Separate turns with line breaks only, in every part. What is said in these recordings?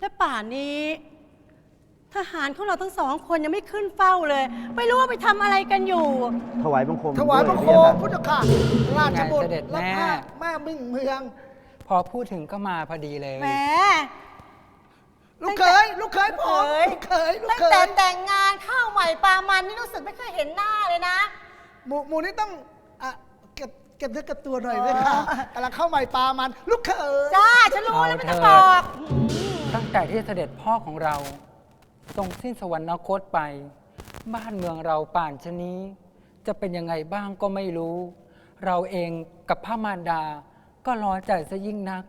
และป่านนี้ ทหารของเราทั้งสองคนยังไม่ขึ้นเฝ้าเลย ไม่รู้ว่าไปทำอะไรกันอยู่
ถวายบังคม
ถวายบังค
ด้
ม
วย
พุทธค่ะราชบุตร
ไงเสด็จ
และ
แม่
พระแม่มิ่งเมือง
พอพูดถึงก็มาพอดีเลย
แหม
ลูกเขยลูกเขยผม
ลู
ลู
ก
ก
เข
เข
ย
ยลูก
ตั้ง
เข
แต่
ย
แต่งงานข้าวใหม่ปลามันนี่รู้สึกไม่เคยเห็นหน้าเลยนะ
หมูหมูนี่ต้องอะเก็บเก็บเนื้อเก็บตัวหน่อยเลยค่ะกำลังเข้าใหม่ปลามัน ลูกเขย
จ้า ฉันรู้แล้วไม่ต้องบอก
ตั้งแต่ที่เสด็จพ่อของเรา ทรงสิ้นสวรรคตไป บ้านเมืองเราป่านชะนี้ จะเป็นยังไงบ้างก็ไม่รู้ เราเองกับพระมารดา ก็ร้อนใจซะยิ่งนัก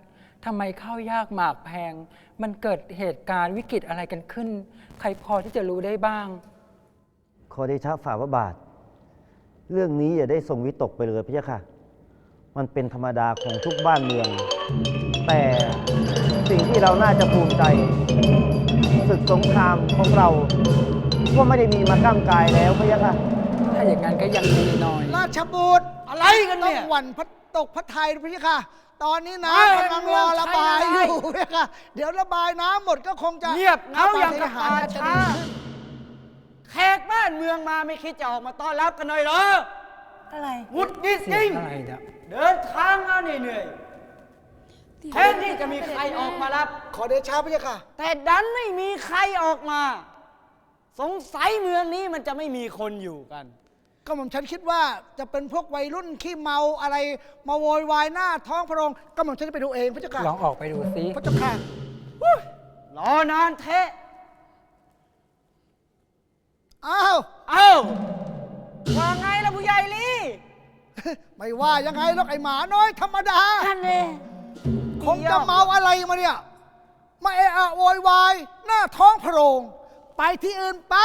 ทำไมข้าวยากหมากแพง มันเกิดเหตุการณ์วิกฤตอะไรกันขึ้น ใครพอที่จะรู้ได้บ้าง
ขอเดชะฝ่าพระบาท เรื่องนี้อย่าได้ทรงวิตกไปเลยพระเจ้าค่ะ มันเป็นธรรมดาของทุกบ้านเมือง แต่ สิ่งที่เราน่าจะภูมิใจศึกสงครามของเรา ก็ไม่ได้มีมาก้ามกายแล้วพระเจ้าค่ะ
ถ้าอย่างนั้นก็ยังดีหน่อย
ราชบุตร
อะไรกันเนี่ย
ต้องหวั่นพระตกพระไทยนะพี่ค่ะ ตอนนี้
ไม่
น้ำกำลังรอระบายอ
ไม่
ยู่พี่ค่ะ เดี๋ยวระบายน้ำหมดก็คงจะ
เงียบเหงาอย่างกับ
หา
ป่า
จะ
ช้า
ดีขึ้น
แขกบ้านเมืองมาไม่คิดจะออกมาต้อนรับกันหน่อยเหรอ
อะไร
หงุดหงิดจ
เสี
ริ
ย
ง
งอะไรเนี่ย
เดินทางมาเหนื่อยๆ แทนที่จะมีใครออกมารับ
ขอเดชะพี่ค่ะ
แต่ดันไม่มีใครออกมา สงสัยเมืองนี้มันจะไม่มีคนอยู่กัน
ก็ผมฉันคิดว่าจะเป็นพวกวัยรุ่นขี้เมาอะไร มาโวยวายหน้าท้องพระโรงก็ผมฉันจะไปดูเองพระเจ้าค่ะ
ลองออกไปดูซิ
พระเจ้าค่ะ
รอนานเทะ
อ้าว
เอ้าว่าไงล่ะผู้ใหญ่ลี่
ไม่ว่ายังไงหรอกไอหมาน้อยธรรมดา
ท่านเอง
คงจะเมาอะไรมาเนี่ย มาเอะอะโวยวาย หน้าท้องพระโรง ไปที่อื่นไป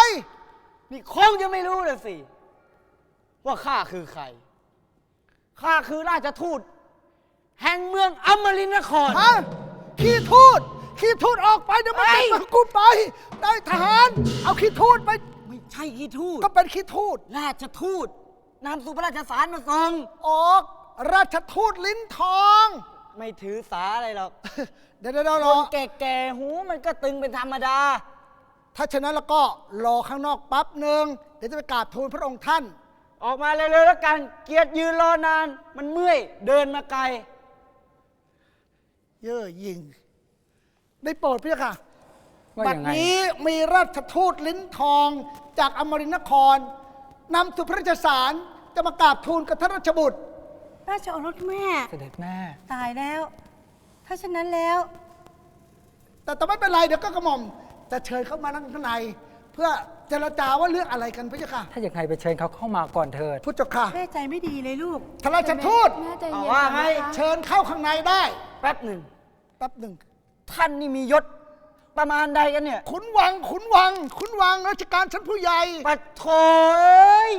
นี่คงจะไม่รู้เลยสิ ว่าข้าคือใคร ข้าคือราชทูต แห่งเมืองอมรินทร์นคร
ฮะขี้ทูดขี้ทูดออกไปเดี๋ยวมัน
เฮ้
จะ
ย
มากูไป ได้ทหาร เอาขี้ทูดไป
ไม่ใช่ขี้ทูต
ก็เป็นขี้ทูด
ราชทูตนำสุพระราชสารมาส่ง
ออก ราชทูตลิ้นทอง
ไม่ถือสาอะไรหรอก
เดี๋ยวเดี๋ยวเดี๋ยว
ค
รอน
แก่ๆหูมันก็ตึงเป็นธรรมดา
ถ้าฉะนั้นแล้วก็รอข้างนอกแปั๊บหนึ่งเดี๋ยวจะไปกราบทูลพระองค์ท่าน
ออกมาเร็วๆแล้วกัน เกียรติยืนรอนาน มันเมื่อยเดินมาไกล
เย่อหยิง ได้โปรดพี่ค่ะ
ว่า
บั
อ
ด
ย่างไง
นี้มีราชทูตลิ้นทองจากอมรินทร์นครนำสุพระราชสารจะมากราบทูลกับท่านราชบุตร
ราชโอรสแม่
เสด็จแม่
ตายแล้ว ถ้าฉะนั้นแล้ว
แต่แต่ไม่เป็นไรเดี๋ยวก็กระหม่อมจะเชิญเข้ามานั่งข้างใน เพื่อเจรจาว่าเรื่องอะไรกันพระเจ้าค่ะ
ถ้าอย่างไรไปเชิญเขาเข้ามาก่อนเถิด
พุทธเจ้าค่ะ
แม่ใจไม่ดีเลยลูก
ท่านราชทูต
แม่ใจ
เอา
เย็น
ว่า
ก่อน
ไง
นะคะ
เชิญเข้าข้างในได้
แป๊บหนึ่ง
แป๊บหนึ่ง
ท่านนี่มียศประมาณใดกันเนี่ย
ขุนวัง ขุนวัง ขุนวังราชการชั้นผู้ใหญ่
ปัดโถเอ้ย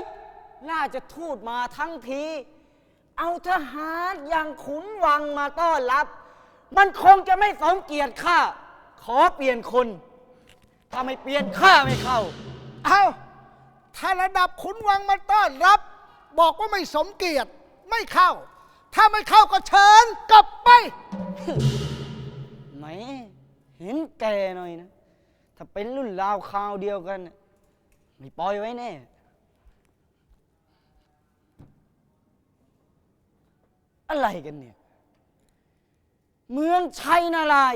น่าจะทูตมาทั้งที เอาทหารอย่างขุนวังมาต้อนรับ มันคงจะไม่สมเกียรติข้า ขอเปลี่ยนคน ถ้าไม่เปลี่ยนข้าไม่เข้า
เอาถ้าระดับขุนวังมาต้อนรับ บอกว่าไม่สมเกียรติไม่เข้า ถ้าไม่เข้าก็เชิญกลับไป
ไหมเห็นแกหน่อยนะ ถ้าเป็นรุ่นราวคราวเดียวกันน่ะไม่ปล่อยไว้แน่ อะไรกันเนี่ย เมืองชัยนาราย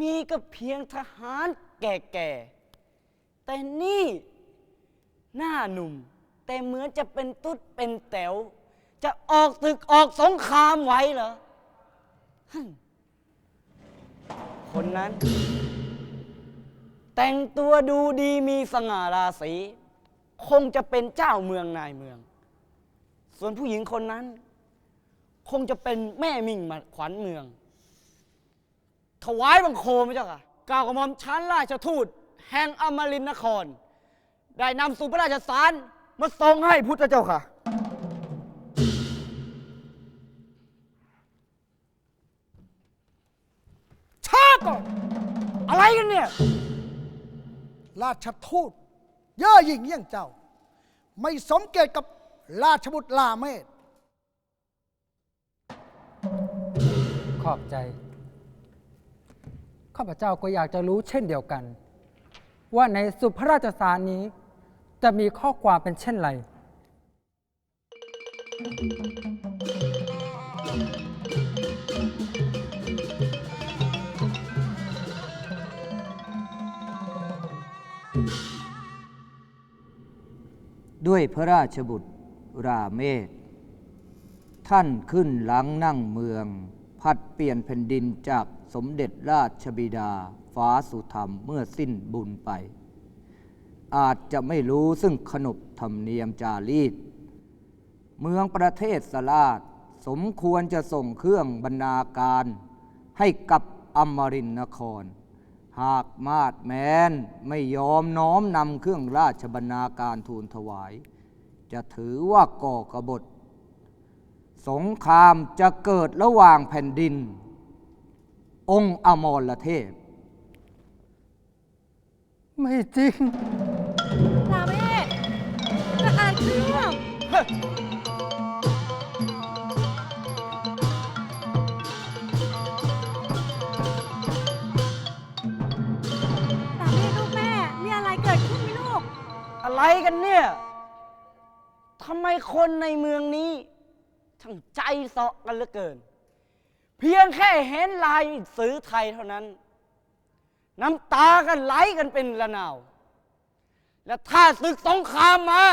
มีก็เพียงทหารแก่ๆ แต่นี่หน้าหนุ่ม แต่เหมือนจะเป็นตุ๊ดเป็นแต๋ว จะออกตึกออกสงครามไหวเหรอ คนนั้น แต่งตัวดูดีมีสง่าราศี คงจะเป็นเจ้าเมืองนายเมือง ส่วนผู้หญิงคนนั้น คงจะเป็นแม่มิ่งมาขวัญเมือง ถวายบังคมพระเจ้าค่ะกล่าวกับมอมชั้นราชทูต แห่งอมรินทร์นคร ได้นำสุพระราชสารมาส่งให้พุทธเจ้าค่ะ
ช้าก่อน
อะไรกันเนี่ย
ราชทูต เย่อหยิ่งเยี่ยงเจ้า ไม่สมเกียรติกับ ราชบุตรลาเมศ
ขอบใจ ข้าพเจ้าก็อยากจะรู้เช่นเดียวกัน ว่าในสุพระราชสารนี้ จะมีข้อความเป็นเช่นไร
ด้วยพระราชบุตร ราเมศ ท่านขึ้นหลังนั่งเมือง พัดเปลี่ยนแผ่นดินจากสมเด็จราชบิดาฟ้าสุธรรมเมื่อสิ้นบุญไป อาจจะไม่รู้ซึ่งขนบธรรมเนียมจารีต เมืองประเทศสลาดสมควรจะส่งเครื่องบรรณาการให้กับอมรินทร์นคร หากมาดแมนไม่ยอมน้อมนำเครื่องราชบรรณาการทูลถวาย จะถือว่าก่อกบฏ สงครามจะเกิดระหว่างแผ่นดิน องค์อมรเทพ
ไม่จริง
ลาเมศจะอ่านเครื่องลาเมศลูกแม่ มีอะไรเกิดขึ้นไหมลูก
อะไรกันเนี่ยทำไมคนในเมืองนี้ช่างใจเสาะกันเหลือเกิน เพียงแค่เห็นลายซื้อไทยเท่านั้น น้ำตากันไหลกันเป็นระนาว และถ้าศึกสงครามมา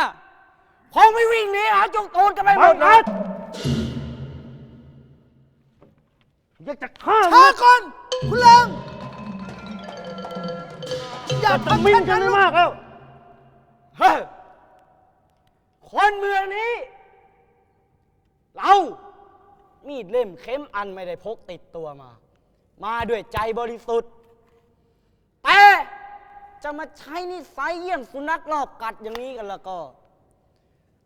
คงไม่วิ่งหนีหาจุกโตนกันไปหมดนะ
อยากจะฆ่า
ช้าก่อนคุณเลิงอย่า
จะ
ทำ
มิ่ง
เช่น
กัน
นั้น
ไม่มากแล้ว
เฮ้ย คนเมืองนี้ เรามีดเล่มเข้มอันไม่ได้พกติดตัวมา มาด้วยใจบริสุทธิ์ แต่จะมาใช้นิสัยเยี่ยงสุนัขรอบกัดอย่างนี้กันแล้วก็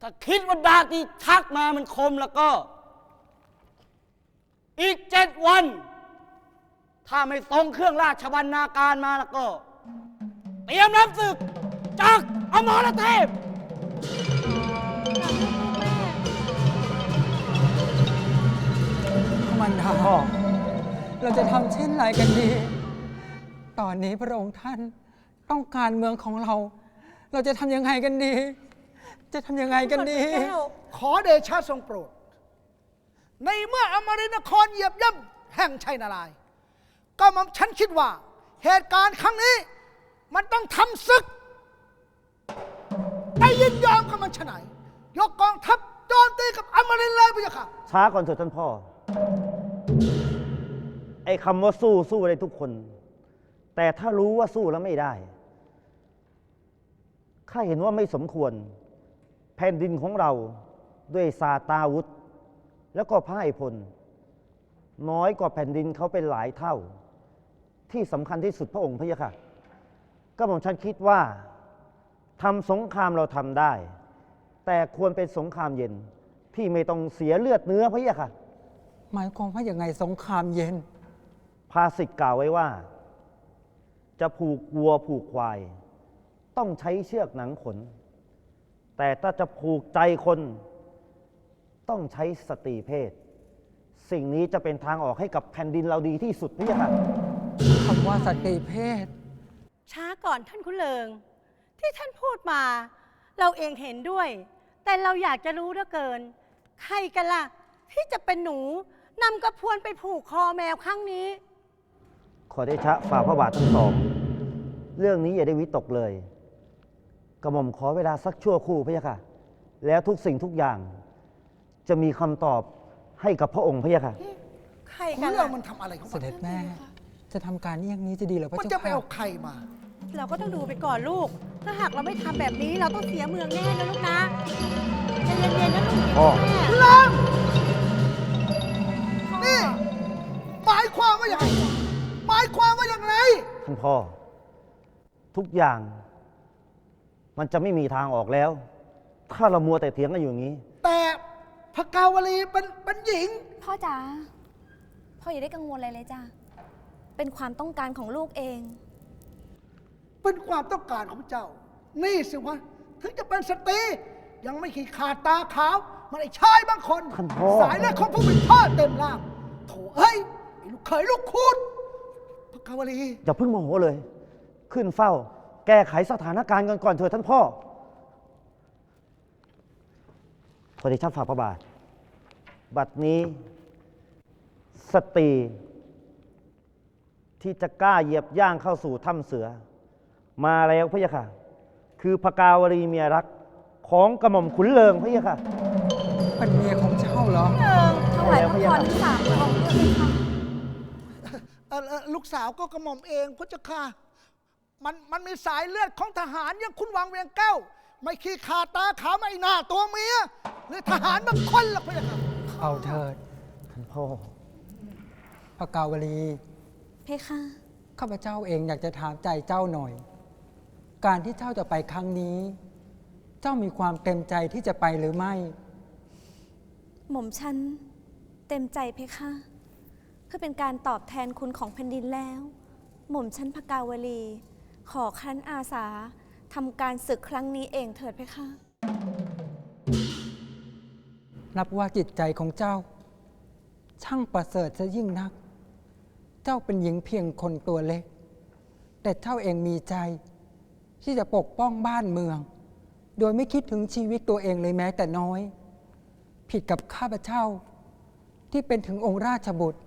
ถ้าคิดว่าดาบที่ชักมามันคมแล้วก็ อีกเจ็ดวัน ถ้าไม่ส่งเครื่องราชบรรณาการมาแล้วก็ เตรียมรับศึกจากอมรเทพ
มันดาเราจะทำเช่นไรกันดี ตอนนี้พระองค์ท่านต้องการเมืองของเรา เราจะทำยังไงกันดี จะทำยังไงกันดี
ขอเดชะทรงโปรด ในเมื่ออมรินทร์นครเหยียบย่ำแห่งชัยนารายณ์ก็หมอมฉันคิดว่า เหตุการณ์ครั้งนี้ มันต้องทำศึก ไปยินยอมกับมันชะไหน ยกกองทัพโจมตีกับอมรินทร์เลยพี่ค่ะ
ช้าก่อนเถิดท่านพ่อ ไอ้คำว่าสู้สู้ได้ทุกคน แต่ถ้ารู้ว่าสู้แล้วไม่ได้ ข้าเห็นว่าไม่สมควร แผ่นดินของเราด้วยซาตาวุธ แล้วก็พ่ายพล น้อยกว่าแผ่นดินเขาเป็นหลายเท่า ที่สำคัญที่สุดพระองค์พระยะค่ะ ก็ผมฉันคิดว่าทำสงครามเราทำได้ แต่ควรเป็นสงครามเย็นที่ไม่ต้องเสียเลือดเนื้อพระยะค่ะ
หมายความว่าอย่างไงสงครามเย็น
ภาษิตกล่าวไว้ว่า จะผูกวัวผูกควาย ต้องใช้เชือกหนังขน แต่ถ้าจะผูกใจคน ต้องใช้สตรีเพศ สิ่งนี้จะเป็นทางออกให้กับแผ่นดินเราดีที่สุดพี่ค่ะ
คำว่าสตรีเพศ
ช้าก่อนท่านคุณเลิง ที่ท่านพูดมา เราเองเห็นด้วย แต่เราอยากจะรู้เหลือเกิน ใครกันล่ะ ที่จะเป็นหนูนำกระพวนไปผูกคอแมวครั้งนี้
ขอได้ชะฝ่าพระบาททั้งสอง เรื่องนี้อย่าได้วิตกเลย กระหม่อมขอเวลาสักชั่วครู่พระยะค่ะ แล้วทุกสิ่งทุกอย่าง จะมีคำตอบให้กับพระองค์พระยะค่ะ
ใคร
คุ
กั
ณ
น
เรื่อ
ล่ะ
งมันทำอะไรของ
เส
มัน
ด็จแม่ จะทำการเยี่ยงนี้จะดีเหรือพระ
มัน
เจ้า
จะไป
ค่ะ
เอาใครมา
เราก็ต้องดูไปก่อนลูก ถ้าหากเราไม่ทำแบบนี้เราต้องเสียเมืองแน่นะลูกนะใจเย็นๆนะลูก
พ่อ
แม่
คุณเลิงนี่หมายความว่าอย่างไรหมายความว่าอย่างไร
ท่านพ่อ ทุกอย่าง มันจะไม่มีทางออกแล้ว ถ้าเรามัวแต่เถียงกันอยู่อย่างนี้
แต่พระกาวลีเป็นเป็นหญิง
พ่อจ๋าพ่ออย่าได้กังวลอะไรเลยจ้ะเป็นความต้องการของลูกเอง
เป็นความต้องการของเจ้า นี่สิวะ ถึงจะเป็นสตรียังไม่ขีดขาดตาขาว มันไอ้ชายบางคน
ท่านพ่อ
สายเลือดของผู้เป็นพ่อเต็มร่างโถเอ้ยไอ้ลูกเขยลูกคูดพระกาวลี
อย่าเพิ่งโมโหเลย ขึ้นเฝ้า แก้ไขสถานการณ์กันก่อนเถิดท่านพ่อขอเดชะฝ่าพระบาท บัดนี้ สตรีที่จะกล้าเหยียบย่างเข้าสู่ถ้ำเสือ มาแล้วพะยะค่ะ คือพกาวรีเมียรักของกระหม่อมขุนเลิงพะยะค่ะ
เป็นเมียของเจ้าเหรอ
ถวายพระพรทั้งสามพระองค์ด้วยเพคะ
เอ่อเอ่อลูกสาวก็กระหม่อมเองพระเจ้าค่ะมันมันมีสายเลือดของทหารอย่างคุณวังเวียงแก้ว ไม่ขี้ขาตาขาวไม่หน้าตัวเมียหรือทหารบางคนหรอกพระเจ้าค่ะ
เอาเถิด
ท่านพ่อ
พระกาวลี
เพคะ
ข้าพเจ้าเองอยากจะถามใจเจ้าหน่อย การที่เจ้าจะไปครั้งนี้ เจ้ามีความเต็มใจที่จะไปหรือไม่
หม่อมฉันเต็มใจเพคะเพื่อเป็นการตอบแทนคุณของแผ่นดินแล้ว หม่อมฉันพกาวลี ขอครั้นอาสาทำการศึกครั้งนี้เองเถิดเพคะ
นับว่าจิตใจของเจ้า ช่างประเสริฐซะยิ่งนัก เจ้าเป็นหญิงเพียงคนตัวเล็ก แต่เจ้าเองมีใจ ที่จะปกป้องบ้านเมือง โดยไม่คิดถึงชีวิตตัวเองเลยแม้แต่น้อย ผิดกับข้าพเจ้า ที่เป็นถึงองค์ราชบุตร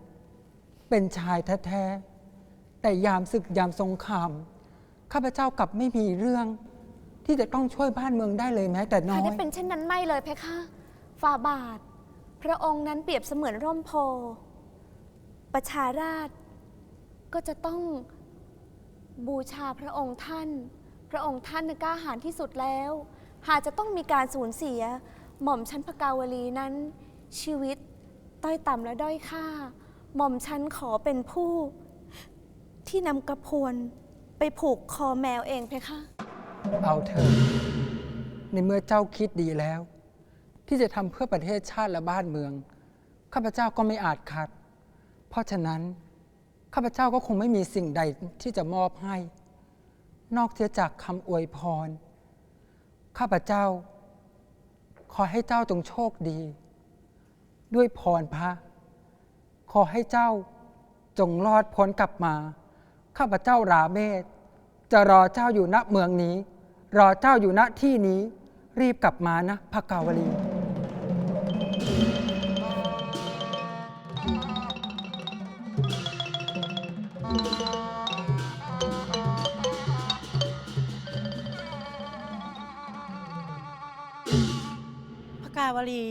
เป็นชายแท้ๆแต่ยามศึกยามสงครามข้าพเจ้ากลับไม่มีเรื่อง ที่จะต้องช่วยบ้านเมืองได้เลยแม้แต่น้
ถ้า
ย
ได้เป็นเช่นนั้นไม่เลยเพคะฝ่าบาท พระองค์นั้นเปรียบเสมือนร่มโพธิ์ประชาราชก็จะต้องบูชาพระองค์ท่าน ระองค์ท่านกล้าหาญที่สุดแล้ว หากจะต้องมีการสูญเสีย หม่อมชั้นพกาวลีนั้น ชีวิตต้อยต่ำและด้อยค่า หม่อมชั้นขอเป็นผู้ ที่นำกระพวนไปผูกคอแมวเองเพคะ
เอาเถอะในเมื่อเจ้าคิดดีแล้ว ที่จะทำเพื่อประเทศชาติและบ้านเมือง ข้าพเจ้าก็ไม่อาจขัด เพราะฉะนั้น ข้าพเจ้าก็คงไม่มีสิ่งใดที่จะมอบให้ นอกเสียจากคำอวยพร ข้าพเจ้า ขอให้เจ้าจงโชคดี ด้วยพรพระ ขอให้เจ้าจงรอดพ้นกลับมา ข้าพเจ้าราเมศจะรอเจ้าอยู่ณเมืองนี้ รอเจ้าอยู่ณที่นี้ รีบกลับมานะพระกาวลีา
วลี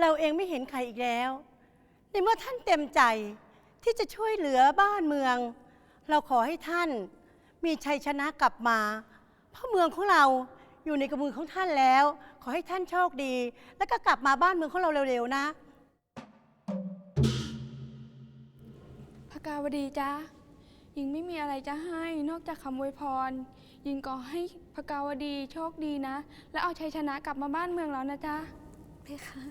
เราเองไม่เห็นใครอีกแล้ว ในเมื่อท่านเต็มใจที่จะช่วยเหลือบ้านเมือง เราขอให้ท่านมีชัยชนะกลับมา เพราะเมืองของเราอยู่ในกำมือของท่านแล้ว ขอให้ท่านโชคดี แล้วก็กลับมาบ้านเมืองของเราเร็วๆนะ
พระกาวดีจ้ายิงไม่มีอะไรจะให้นอกจากคำอวยพร ยิงก็ให้ พระกาวดีโชคดีนะ และเอาชัยชนะกลับมาบ้านเมืองเรานะจ๊ะ
เพคะ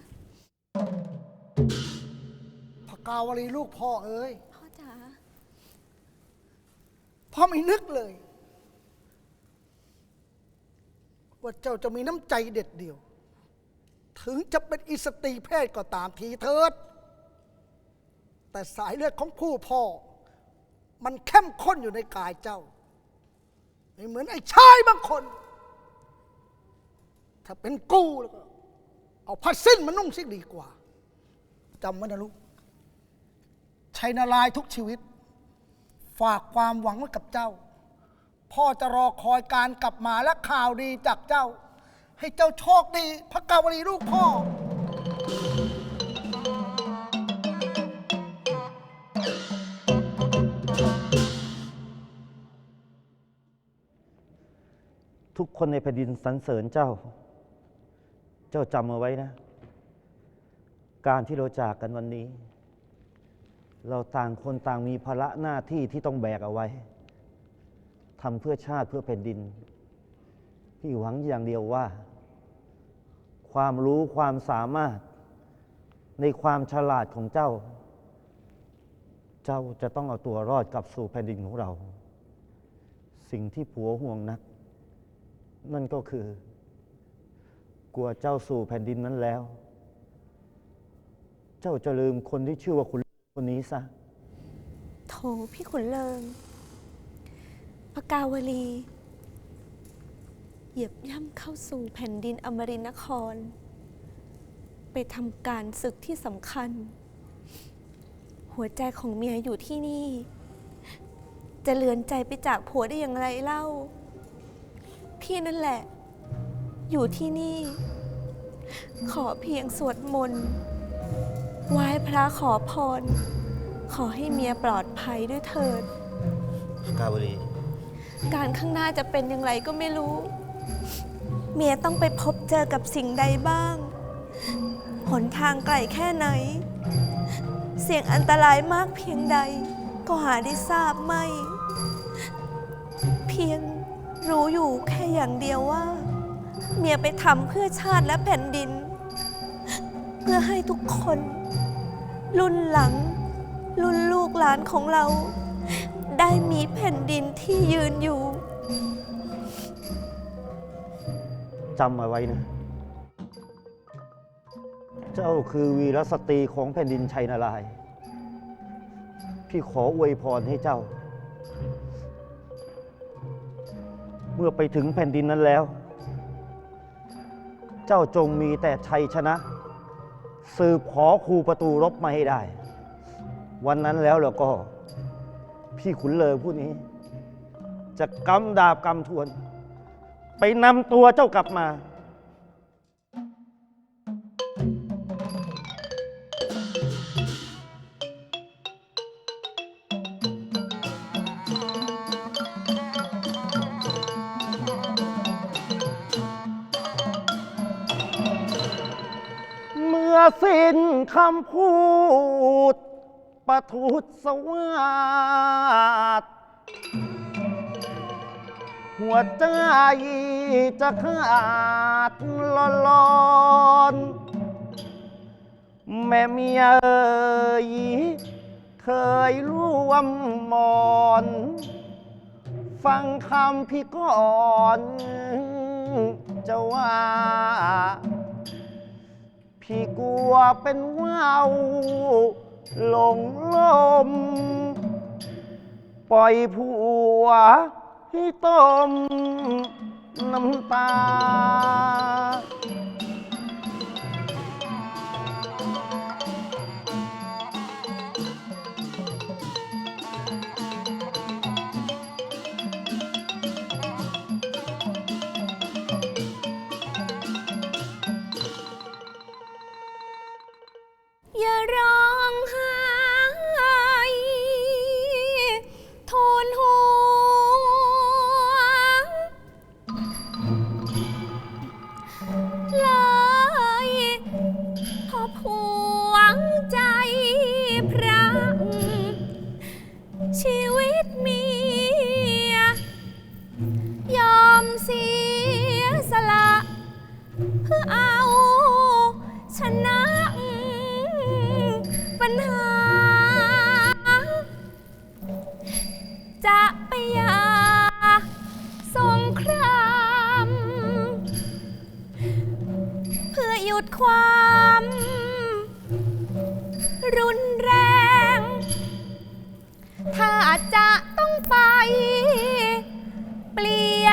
พกาวลีลูกพ่อเอ้ย
พ่อจ๋า
พ่อไม่นึกเลย ว่าเจ้าจะมีน้ำใจเด็ดเดี่ยว ถึงจะเป็นอิสตรีเพศก็ตามทีเถิด แต่สายเลือดของผู้พ่อ มันเข้มข้นอยู่ในกายเจ้า ไม่เหมือนไอ้ชายบางคน ถ้าเป็นกูแล้วก็ เอาผ้าสิ้นมานุ่งซิดีกว่าจำไว้นะลูกชัยนาลายทุกชีวิต ฝากความหวังไว้กับเจ้า พ่อจะรอคอยการกลับมาและข่าวดีจากเจ้า ให้เจ้าโชคดี พระกาวลีลูกพ่อ
ทุกคนในแผ่นดินสรรเสริญเจ้า เจ้าจำเอาไว้นะ การที่เราจากกันวันนี้ เราต่างคนต่างมีภาระหน้าที่ที่ต้องแบกเอาไว้ทำเพื่อชาติเพื่อแผ่นดิน พี่หวังอย่างเดียวว่า ความรู้ความสามารถในความฉลาดของเจ้า เจ้าจะต้องเอาตัวรอดกลับสู่แผ่นดินของเรา สิ่งที่ผัวห่วงนัก นั่นก็คือ กลัวเจ้าสู่แผ่นดินนั้นแล้ว เจ้าจะลืมคนที่ชื่อว่าคุณคนนี้ซะ
โถพี่ขุนเลิงพกาวลี เหยียบย่ำเข้าสู่แผ่นดินอมรินทร์นคร ไปทำการศึกที่สำคัญ หัวใจของเมียอยู่ที่นี่ จะเลือนใจไปจากผัวได้อย่างไรเล่า พี่นั่นแหละ อยู่ที่นี่ ขอเพียงสวดมนต์ไหว้พระขอพร ขอให้เมียปลอดภัยด้วยเถิด
กาวรี
การข้างหน้าจะเป็นอย่างไรก็ไม่รู้ เมียต้องไปพบเจอกับสิ่งใดบ้าง หนทางไกลแค่ไหน เสี่ยงอันตรายมากเพียงใด ก็หาได้ทราบไม่ เพียง รู้อยู่แค่อย่างเดียวว่า เมียไปทำเพื่อชาติและแผ่นดิน เพื่อให้ทุกคน รุ่นหลัง รุ่นลูกหลานของเรา ได้มีแผ่นดินที่ยืนอยู่
จำเอาไว้นะ เจ้าคือวีรสตรีของแผ่นดินชัยนารายณ์พี่ขออวยพรให้เจ้า มื่อไปถึงแผ่นดินนั้นแล้ว เจ้าจงมีแต่ชัยชนะ สืบขอครูประตูรบมาให้ได้ วันนั้นแล้วแล้วก็ พี่ขุนเลอผู้นี้ จะกำดาบกำทวน ไปนำตัวเจ้ากลับมา สิ้นคำพูด ประทุษสวาสหัวใจจะขาดลอนลอนแม่เมียเอ่ยเคยร่วมมอน ฟังคำพี่ก่อนจะว่า พี่กลัวเป็นว่าวหลงลม ปล่อยผัวให้ต้มน้ำตา
อย่า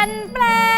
นแปลง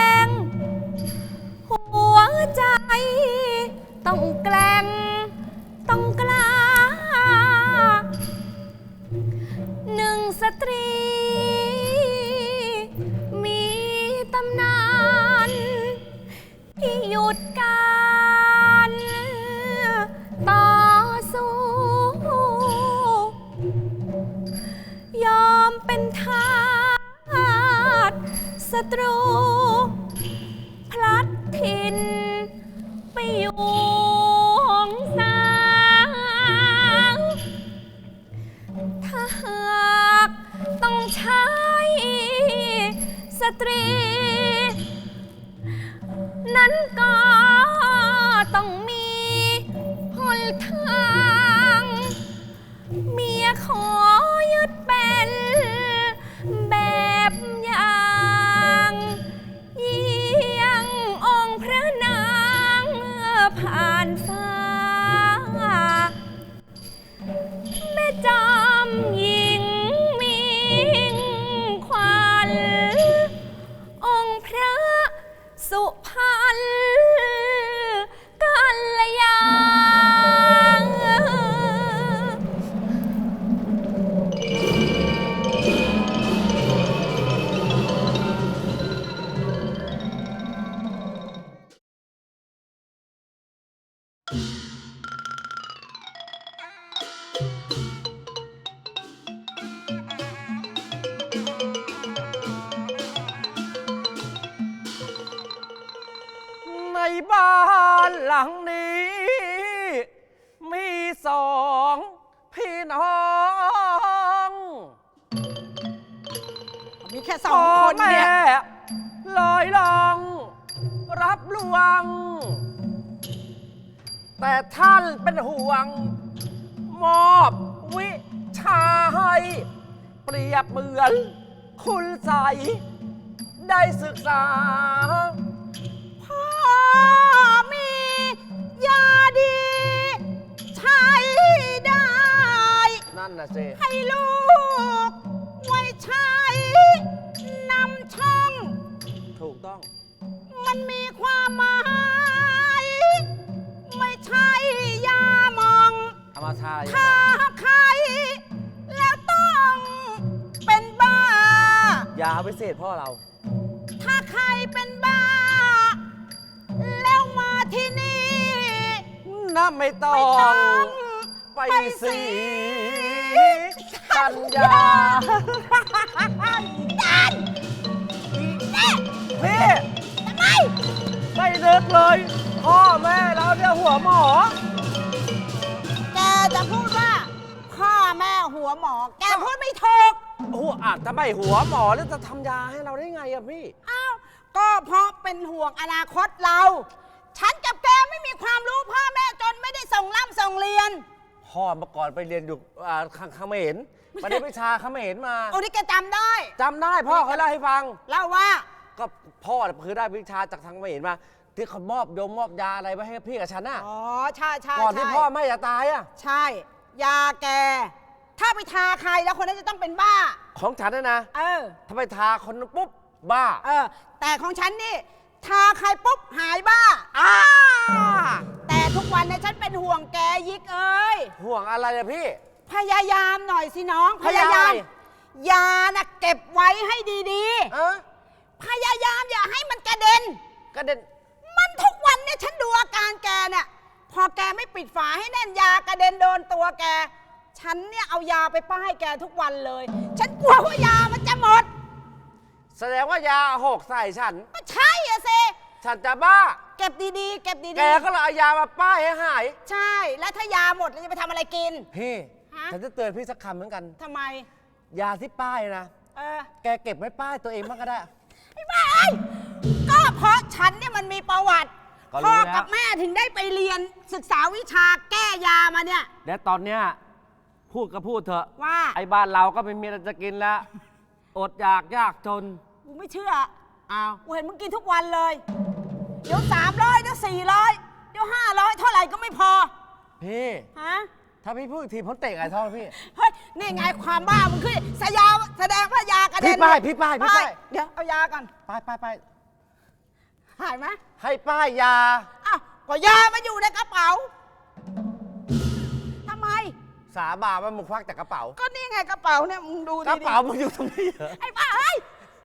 ตรี นั้นก็ มีแค่
สอง
คน
พ่อ
เนี่ย
แม่ลอยลอง รับลวง แต่ท่านเป็นห่วง มอบวิชาให้ เปรียบเหมือน คุณใสยได้ศึกษา
พ่อมียาดี ใช้ได้
นั่นน่ะสิ
ให้ลูกไว้ใช้
ต้อง
มันมีความหมาย ไม่ใช่ยามอง
เอามาทาย
ถ้าใคร แล้วต้องเป็นบ้า
ยาพิเศษพ่อเรา
ถ้าใครเป็นบ้า แล้วมาที่นี่
น้าไม่ต้อ
ไม่ต้อง ง
ไป
ไป
สี
สี
สัญญา
ดันแน่
พี่
ทำไม
ไม่นึกเลยพ่อแม่เราเนี่ยหัวหมอ
แกจะพูดว่าพ่อแม่หัวหมอ แกพูดไม่ถูก
หัวอาจทำไมหัวหมอแล้วจะทำยาให้เราได้ไงอะพี่
อ้าว ก็เพราะเป็นห่วงอนาคตเรา ฉันกับแกไม่มีความรู้พ่อแม่จนไม่ได้ส่งล่ำส่งเรียน
พ่อเมื่อก่อนไปเรียนอยู่อ่าข้างเขมรไปได้วิชาเขมรมา
โอ้นี่แกจำได้
จำได้พ่อเคยเล่าให้ฟัง
เล่าว่า
ก็พ่อคือได้วิชาจากทางเขมรมา ที่เขามอบยมมอบยาอะไรไว้ให้พี่กับฉันน่ะ
อ๋อ ใช่ใช่
ก่อนที่
ใช่
พ่อแม่จะตายอะ
ใช่ ยาแก ถ้าไปทาใครแล้วคนนั้นจะต้องเป็นบ้า
ของฉันนะนะ
เออ
ถ้าไปทาคนนั้นปุ๊บบ้า
เออ แต่ของฉันนี่ ทาใครปุ๊บหายบ้า
อ้า
แต่ทุกวันเนี่ยฉันเป็นห่วงแกยิกเอ้ย
ห่วงอะไรอะพี่
พยายามหน่อยสิน้องพ
พยายาม
ยายาม
อะไร
ยานะเก็บไว้ให้ดี
อะ
ๆ พยายามอย่าให้มันกระเด็น
กระเด็น
มันทุกวันเนี่ยฉันดูอาการแกเนี่ย พอแกไม่ปิดฝาให้แน่นยากระเด็นโดนตัวแก ฉันเนี่ยเอายาไปป้ายแกทุกวันเลย ฉันกลัวว่ายามันจะหมด
แสดงว่ายาหกใส่ฉัน
ก็ใช่อะเซ
ฉันจะบ้า
เก็บดีๆ เก็บดี
แกก็เลยเอายามาป้ายให้หาย
ใช่ แล้วถ้ายาหมดเราจะไปทำอะไรกิน
พี่
ฮะ
ฉันจะเตือนพี่สักคำเหมือนกัน
ทำไม
ยาที่ป้ายนะ
เออ
แกเก็บไว้ป้ายตัวเองบ้างก็ได้
ไอ้บ้าเอ้ยก็เพราะฉันเนี่ยมันมีประวัติ
ก็รู้
พ่อ
แล้ว
กับแม่ถึงได้ไปเรียนศึกษาวิชาแก้ยามาเนี่ย
และตอนเนี้ยพูดก็พูดเถอะ
ว่า
ไอ้บ้านเราก็ไม่มีอะไรจะกินแล้ว อดอยากยากจน
กูไม่เชื่อ
อ้าว
กูเห็นมึงกินทุกวันเลย เดี๋ยวสามร้อยเดี๋ยวสี่ร้อยเดี๋ยวห้าร้อยเท่าไหร่ก็ไม่พอ
พี่
ฮะ
ถ้าพี่พูดอีกทีผมเตะไอ้ท้องพี่
เฮ้ย นี่ไงความบ้ามึงขึ้นสยามแสดงว่ายากระเด็น
พี่ป้ายพี่ป้ายพี่ป้าย
เดี๋ยวเอายาก่อน
ไปไปไป
หายไหม
ให้ป้ายยา
อ้าวก็ยามันอยู่ในกระเป๋าทำไม
สาบาว่ามึงควักจากกระเป๋า
ก็นี่ไงกระเป๋าเนี่ยมึงดู
กระ
ดี
เป๋ามึงอยู่ตรงนี้เหรอ
ๆไอ้บ้าเฮ้ย